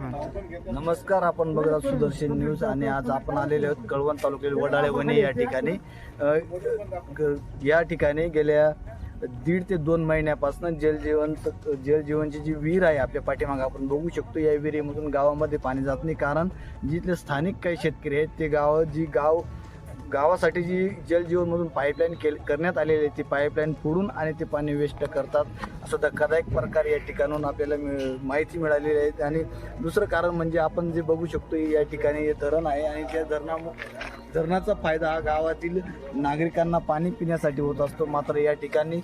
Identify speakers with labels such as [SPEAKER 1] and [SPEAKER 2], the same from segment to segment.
[SPEAKER 1] नमस्कार आपण बघत आहात सुदर्शन न्यूज आणि आज आपण आलेले आहोत कळवण तालुक्यातील वडाळे वने या ठिकाणी. अ, ग- या ठिकाणी गेल्या दीड ते दोन महिन्यापासून जलजीवन जलजीवनची जी विहीर आहे आपल्या पाठीमागे आपण बघू शकतो या विहिरीमधून गावामध्ये पाणी जात नाही. कारण जिथले स्थानिक काही शेतकरी आहेत ते गाव जी गाव गावासाठी जी जलजीवनमधून पाईपलाईन केल करण्यात आलेली आहे ती पाईपलाईन फोडून आणि ते पाणी वेस्ट करतात. असं धक्कादायक प्रकार या ठिकाणून आपल्याला मिळ- माहिती मिळालेली आहे. आणि दुसरं कारण म्हणजे आपण जे बघू शकतो या ठिकाणी हे धरण आहे आणि त्या धरणामु धरणाचा फायदा हा गावातील नागरिकांना पाणी पिण्यासाठी होत असतो. मात्र या ठिकाणी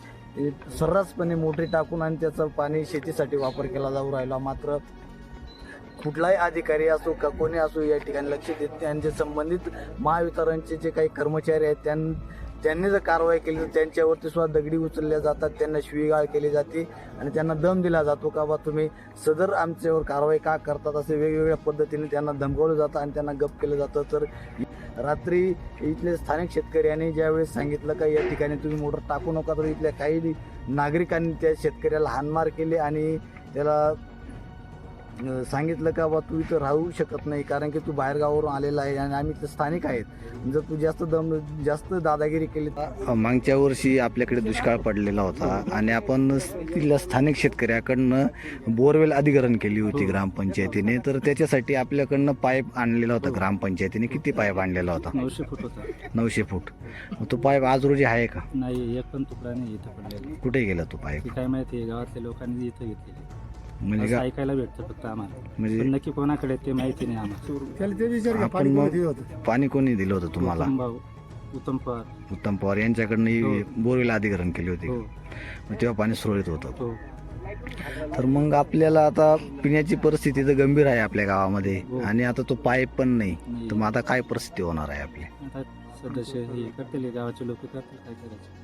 [SPEAKER 1] सर्रासपणे मोटरी टाकून आणि त्याचं पाणी शेतीसाठी वापर केला जाऊ राहिला. मात्र कुठलाही अधिकारी असो का कोणी असो या ठिकाणी लक्ष देत त्यांचे संबंधित महावितरणचे जे काही कर्मचारी आहेत त्यां त्यांनी जर कारवाई केली तर त्यांच्यावरती सुद्धा दगडी उचलल्या जातात. त्यांना शिवीगाळ केली जाते आणि त्यांना दम दिला जातो का बा तुम्ही सदर आमच्यावर कारवाई का करतात? असे वेगवेगळ्या पद्धतीने त्यांना धमकवलं जातं आणि त्यांना गप केलं जातं. तर रात्री इथले स्थानिक शेतकऱ्यांनी ज्यावेळेस सांगितलं का या ठिकाणी तुम्ही मोटर टाकू नका तर इथल्या काही नागरिकांनी त्या शेतकऱ्याला हानमार केली आणि त्याला सांगितलं का बा तू इथं राहू शकत नाही कारण की तू बाहेर गावावरून आलेला आहे आणि आम्ही इथं स्थानिक आहेत. जर तू जास्त दम जास्त दादागिरी केली मागच्या वर्षी आपल्याकडे दुष्काळ पडलेला होता आणि आपण तिथल्या स्थानिक शेतकऱ्याकडनं बोरवेल अधिग्रहण केली होती ग्रामपंचायतीने. तर त्याच्यासाठी आपल्याकडनं पाईप आणलेला होता ग्रामपंचायतीने. किती पाईप आणलेला होता?
[SPEAKER 2] नऊशे फूट होता.
[SPEAKER 1] नऊशे फूट. तो पाईप आज रोजी आहे का?
[SPEAKER 2] नाही एक पण तुकडा नाही इथं पडलेला.
[SPEAKER 1] कुठे गेला तो पाईप?
[SPEAKER 2] काय माहिती आहे गावातल्या लोकांनी इथं घेतलेली.
[SPEAKER 1] म्हणजे
[SPEAKER 2] असं
[SPEAKER 1] का
[SPEAKER 2] ऐकायला भेटतं फक्त आम्हाला. पण
[SPEAKER 1] म्हणजे
[SPEAKER 2] नक्की कोणाकडे ते माहिती नाही आम्हाला.
[SPEAKER 1] आपण मग पाणी कोणी दिलं होतं तुम्हाला?
[SPEAKER 2] उत्तम भाऊ उत्तम पवार.
[SPEAKER 1] उत्तम पवार यांच्याकडनं ही. बोरवेल अधिग्रहण केली होती.
[SPEAKER 2] हो.
[SPEAKER 1] मग तेव्हा पाणी सुरळीत होतं
[SPEAKER 2] हो.
[SPEAKER 1] तर मग आपल्याला आता पिण्याची परिस्थिती तर गंभीर आहे आपल्या गावामध्ये
[SPEAKER 2] हो.
[SPEAKER 1] आणि आता तो पाईप पण नाही.
[SPEAKER 2] नाही.
[SPEAKER 1] तर मग आता काय परिस्थिती होणार आहे आपली?
[SPEAKER 2] आता सदस्य हे करतील गावाचे लोक करतील काय करायचं?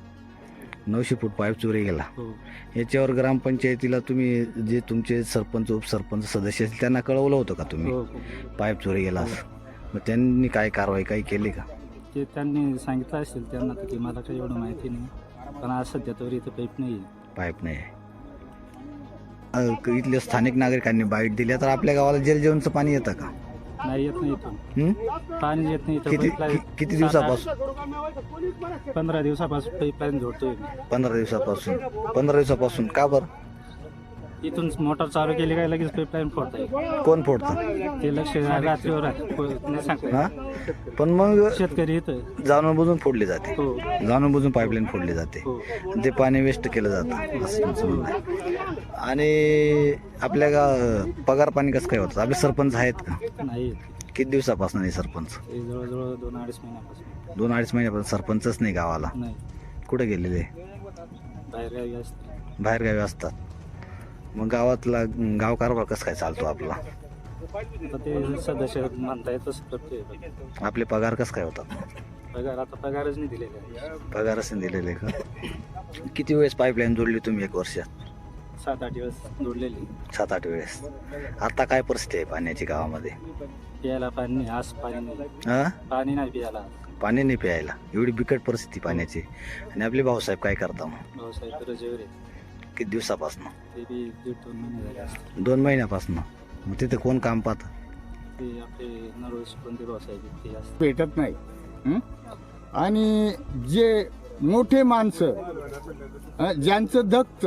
[SPEAKER 1] नऊशे फूट पाईप चोरी गेला.
[SPEAKER 2] हो.
[SPEAKER 1] याच्यावर ग्रामपंचायतीला तुम्ही जे तुमचे सरपंच उपसरपंच सदस्य असतील त्यांना कळवलं होतं का तुम्ही?
[SPEAKER 2] हो हो.
[SPEAKER 1] पाईप चोरी गेला असं. मग त्यांनी काय कारवाई काही केली का?
[SPEAKER 2] ते त्यांनी सांगितलं असेल त्यांना तर की मला काही एवढं माहिती नाही. पण आज सध्या तर इथं पाईप नाही आहे.
[SPEAKER 1] पाईप नाही क- इथल्या स्थानिक नागरिकांनी बाईट दिल्या तर आपल्या गावाला जलजीवनचं पाणी येतं का?
[SPEAKER 2] नाही येत नाही इथून.
[SPEAKER 1] हं?
[SPEAKER 2] पाणी येत नाही इथं.
[SPEAKER 1] किती
[SPEAKER 2] pipeline
[SPEAKER 1] कि- किती दिवसापासून?
[SPEAKER 2] पंधरा दिवसापासून पाईपलाईन जोडतोय मी.
[SPEAKER 1] पंधरा दिवसापासून. पंधरा दिवसापासून. का बरं?
[SPEAKER 2] इथून मोटर चालू केली काय लगेच पाईपलाईन फोडताय
[SPEAKER 1] कोण फोडतं?
[SPEAKER 2] ते लक्ष रात्रीवर आहे. को- नाही सांगता.
[SPEAKER 1] हा? पण मग
[SPEAKER 2] शेतकरी इथं.
[SPEAKER 1] जाणून बुजून फोडली जाते.
[SPEAKER 2] हो.
[SPEAKER 1] जाणून बुजून पाईपलाईन फोडली जाते.
[SPEAKER 2] हो.
[SPEAKER 1] ते पाणी वेस्ट केलं जातं असं तुमचं म्हणणं आहे. आणि आपल्या गा पगार पाणी कसं काय होतं? आपले सरपंच आहेत का?
[SPEAKER 2] नाही.
[SPEAKER 1] किती दिवसापासून नाही सरपंच?
[SPEAKER 2] ते जवळजवळ दोन अडीच महिन्यापासून.
[SPEAKER 1] दोन अडीच महिन्यापासून सरपंचच नाही गावाला.
[SPEAKER 2] नाही.
[SPEAKER 1] कुठे गेलेले?
[SPEAKER 2] बाहेर गावी असते
[SPEAKER 1] बाहेर गावी असतात. मग गावातला गाव कारभार कसं काय चालतो आपला?
[SPEAKER 2] आता ते सदस्य म्हणताय तसं करतोय.
[SPEAKER 1] आपले पगार कसं काय होतात?
[SPEAKER 2] पगार आता पगारच नाही दिलेला
[SPEAKER 1] पगारच नाही दिलेले का? किती वेळेस पाईपलाईन जोडली तुम्ही एक वर्षात?
[SPEAKER 2] सात आठ दिवस जोडलेली.
[SPEAKER 1] सात आठ वेळेस. आता काय परिस्थिती आहे पाण्याची गावामध्ये?
[SPEAKER 2] प्यायला पाणी नाही आज पाणी नाही.
[SPEAKER 1] हा?
[SPEAKER 2] पाणी नाही प्यायला.
[SPEAKER 1] पाणी नाही प्यायला. एवढी बिकट परिस्थिती पाण्याची. आणि आपले भाऊसाहेब काय करता मग?
[SPEAKER 2] भाऊसाहेब रजेवर आहे
[SPEAKER 1] किती दिवसापासून?
[SPEAKER 2] दीड दोन महिने झाले असते
[SPEAKER 1] दोन महिन्यापासून? मग तिथे कोण काम पाहतं?
[SPEAKER 2] ते आपले नरोज कोणते भाऊसाहेब आहेत ते असते
[SPEAKER 3] भेटत नाही. हं? आणि जे मोठे माणसं ज्यांचं दक्त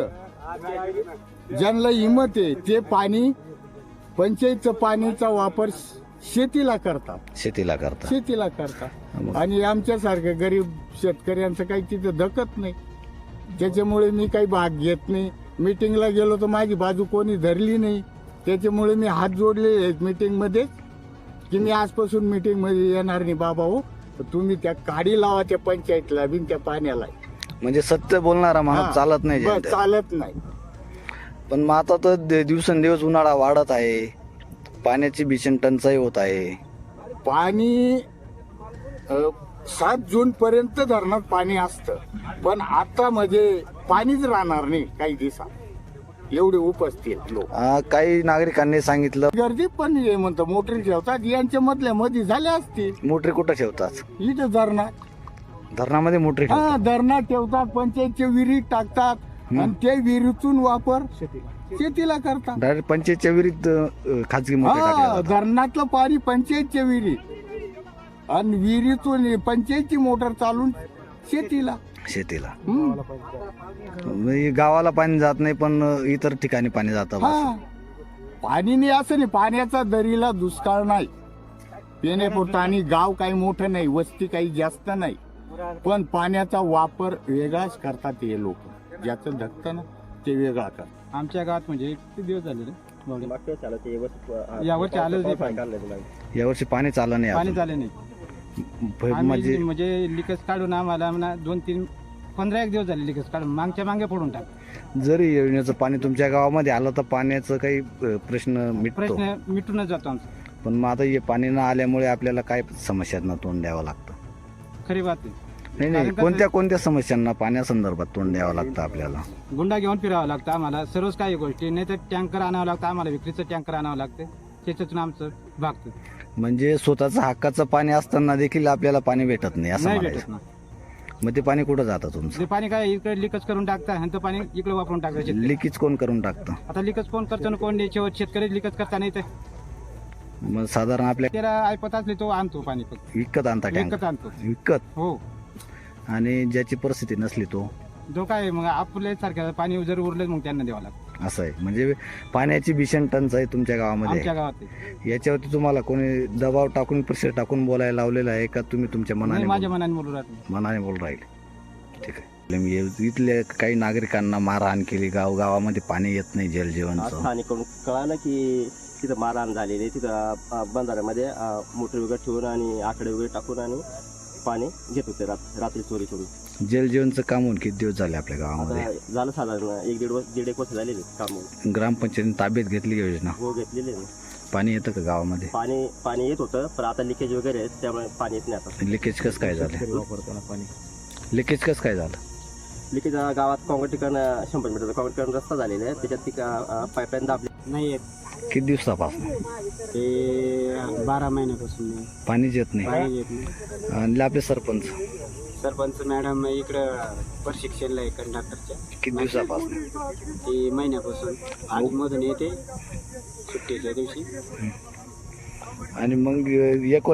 [SPEAKER 3] ज्यांना हिंमत आहे ते पाणी पंचायतचं पाणीचा वापर शेतीला करतात.
[SPEAKER 1] शेतीला करता
[SPEAKER 3] शेतीला करतात. आणि आमच्यासारख्या गरीब शेतकऱ्यांचं काही तिथं धकत नाही. त्याच्यामुळे मी काही भाग घेत नाही. मीटिंगला गेलो तर माझी बाजू कोणी धरली नाही. त्याच्यामुळे मी हात जोडले आहेत मीटिंगमध्ये की मी आजपासून मीटिंगमध्ये येणार नाही बाबा हो. तर तुम्ही त्या काडी लावा त्या पंचायतला बिन त्या पाण्याला.
[SPEAKER 1] म्हणजे सत्य बोलणारा
[SPEAKER 3] हा.
[SPEAKER 1] माणूस चालत नाही
[SPEAKER 3] बस,
[SPEAKER 1] जनतेत.
[SPEAKER 3] चालत नाही.
[SPEAKER 1] पण मग आता तर दि- दिवसेंदिवस उन्हाळा वाढत आहे. पाण्याची भीषण टंचाई होत आहे.
[SPEAKER 3] पाणी अ, सात जून पर्यंत धरणात पाणी असतं. पण आता म्हणजे पाणीच राहणार नाही काही दिवसात. एवढे उपस्थित लोक.
[SPEAKER 1] काही नागरिकांनी सांगितलं.
[SPEAKER 3] गर्दी पण हे म्हणतं. मोटरी ठेवतात. यांच्या मधल्या मध्ये झाल्या असतील.
[SPEAKER 1] मोटरी कुठं ठेवतात?
[SPEAKER 3] इथं धरणात.
[SPEAKER 1] धरणामध्ये मोटरी
[SPEAKER 3] हा धरणात ठेवतात. पंचायतच्या विहिरीत टाकतात. आणि त्या विहिरीतून वापर शेतीला करता
[SPEAKER 1] डायरेक्ट पंचायतच्या अं, खाजगी
[SPEAKER 3] हा
[SPEAKER 1] जातात.
[SPEAKER 3] धरणातलं पाणी पंचायतच्या विहिरी आणि विहिरीतून पंचायतची मोटर चालून शेतीला
[SPEAKER 1] शेतीला
[SPEAKER 3] हम्म.
[SPEAKER 1] म्हणजे गावाला पाणी जात नाही पण इतर ठिकाणी पाणी जातं.
[SPEAKER 3] हा पाणी नाही असं नाही पाण्याचा दरीला दुष्काळ नाही पिण्यापुरतं आणि गाव काही मोठं नाही वस्ती काही जास्त नाही पण पाण्याचा वापर वेगळाच करतात हे लोक ज्याचं धकतं ना ते वेगळा करतात
[SPEAKER 4] आमच्या गावात म्हणजे किती दिवस झाले रे बावडे? यावर्षी आलंच नाही पाणी.
[SPEAKER 1] यावर्षी पाणी चाललं नाही
[SPEAKER 4] पाणी
[SPEAKER 1] अजून.
[SPEAKER 4] झाले नाही
[SPEAKER 1] भ-
[SPEAKER 4] आम्ही
[SPEAKER 1] म्हणजे
[SPEAKER 4] म्हणजे लिकेज काढून आम्हाला म्हणा दोन तीन पंधरा एक दिवस झाले लिकेज काढून. मागच्या मागे पडून टाक
[SPEAKER 1] जरी योजनेचं पाणी तुमच्या गावामध्ये आलं तर पाण्याचं काही अं, प्रश्न मिटतो.
[SPEAKER 4] प्रश्न मिटूनच जातो आमचा.
[SPEAKER 1] पण मग आता हे पाणी न आल्यामुळे आपल्याला काय समस्यांना तोंड द्यावं लागतं?
[SPEAKER 4] खरी बात आहे.
[SPEAKER 1] नाही नाही
[SPEAKER 4] कारण कसं-
[SPEAKER 1] कोणत्या कोणत्या समस्यांना पाण्यासंदर्भात तोंड द्यावं लागतं आपल्याला?
[SPEAKER 4] गुंडा घेऊन फिरावं लागतं आम्हाला. सर्वच काही गोष्टी. नाही तर टँकर आणावं लागतं. आम्हाला विक्रीचं टँकर आणावं लागतं. त्याच्यातून आमचं भागतं
[SPEAKER 1] म्हणजे स्वतःचं हक्काचं पाणी असताना देखील आपल्याला पाणी भेटत नाही असं
[SPEAKER 4] नाही
[SPEAKER 1] म्हणायचं.
[SPEAKER 4] भेटत ना.
[SPEAKER 1] मग ते पाणी कुठं जातं तुमचं?
[SPEAKER 4] ते पाणी काय इकडे लिकेज करून टाकता आणि ते पाणी इकडे वापरून टाकायचे
[SPEAKER 1] लिकीज कोण करून टाकतं?
[SPEAKER 4] आता लिकेज कोण करतो ना कोण नाही शेवट शेतकरी लिकेज करता नाही ते
[SPEAKER 1] मग साधारण आपल्या
[SPEAKER 4] त्याला ऐपत असले तो आणतो पाणी फक्त.
[SPEAKER 1] विकत आणता टँकर.
[SPEAKER 4] विकत आणतो.
[SPEAKER 1] विकत?
[SPEAKER 4] हो.
[SPEAKER 1] आणि ज्याची परिस्थिती नसली तो?
[SPEAKER 4] जो काय मग आपल्या सारख्या पाणी जर उरलं मग त्यांना द्यावं लागतं.
[SPEAKER 1] असं आहे. म्हणजे पाण्याची भीषण टंचाई तुमच्या गावामध्ये
[SPEAKER 4] आमच्या
[SPEAKER 1] आहे.
[SPEAKER 4] गावात आहे.
[SPEAKER 1] याच्यावरती तुम्हाला कोणी दबाव टाकून प्रेशर टाकून बोलायला लावलेलं आहे का? तुम्ही तुमच्या
[SPEAKER 4] नाही
[SPEAKER 1] मनाने
[SPEAKER 4] माझ्या
[SPEAKER 1] बोल-
[SPEAKER 4] मनाने बोलू राहत
[SPEAKER 1] मनाने बोल राहील. ठीक आहे. मी इथल्या काही नागरिकांना मारहाण केली. गाव गावामध्ये पाणी येत नाही जलजीवनचं
[SPEAKER 5] स्थानिकडून कळालं की तिथं मारहाण झालेली तिथं अ, बंधाऱ्यामध्ये अ, मोटर वगैरे ठेवून आणि आकडे वगैरे टाकून आणि पाणी घेत होते रात- रात्री चोरी करून.
[SPEAKER 1] जलजीवनचं काम होऊन किती दिवस झाले आपल्या गावामध्ये?
[SPEAKER 5] आता झालं साधारण एक दीड वर्ष दीड एक वर्ष झालेले काम
[SPEAKER 1] ग्रामपंचायतीने ताब्यात घेतली योजना?
[SPEAKER 5] हो घेतलेले ना
[SPEAKER 1] पाणी येतं का गावामध्ये?
[SPEAKER 5] पाणी पाणी येत होतं पण आता लिकेज वगैरे आहे त्यामुळे पाणी येत नाही आता.
[SPEAKER 1] लिकेज कसं काय झालं?
[SPEAKER 5] वापरताना पाणी.
[SPEAKER 1] लिकेज कसं काय झालं?
[SPEAKER 5] लिकेज गावात काँक्रिटीकरण शंभर मीटर काँक्रिटीकरण रस्ता झालेला आहे. त्याच्यात ती पाईपलाईन दाबली.
[SPEAKER 4] नाही येत.
[SPEAKER 1] किती दिवसापासून?
[SPEAKER 4] ते बारा महिन्यापासून नाही.
[SPEAKER 1] पाणीच येत नाही.
[SPEAKER 4] पाणी येत नाही.
[SPEAKER 1] आणि आपले सरपंच?
[SPEAKER 4] सरपंच मॅडम इकडं प्रशिक्षणला आहे कंडक्टरच्या.
[SPEAKER 1] किती दिवसापासून?
[SPEAKER 4] ती महिन्यापासून. आधीमधून येते सुट्टीच्या दिवशी.
[SPEAKER 1] आणि मग एक वर्ष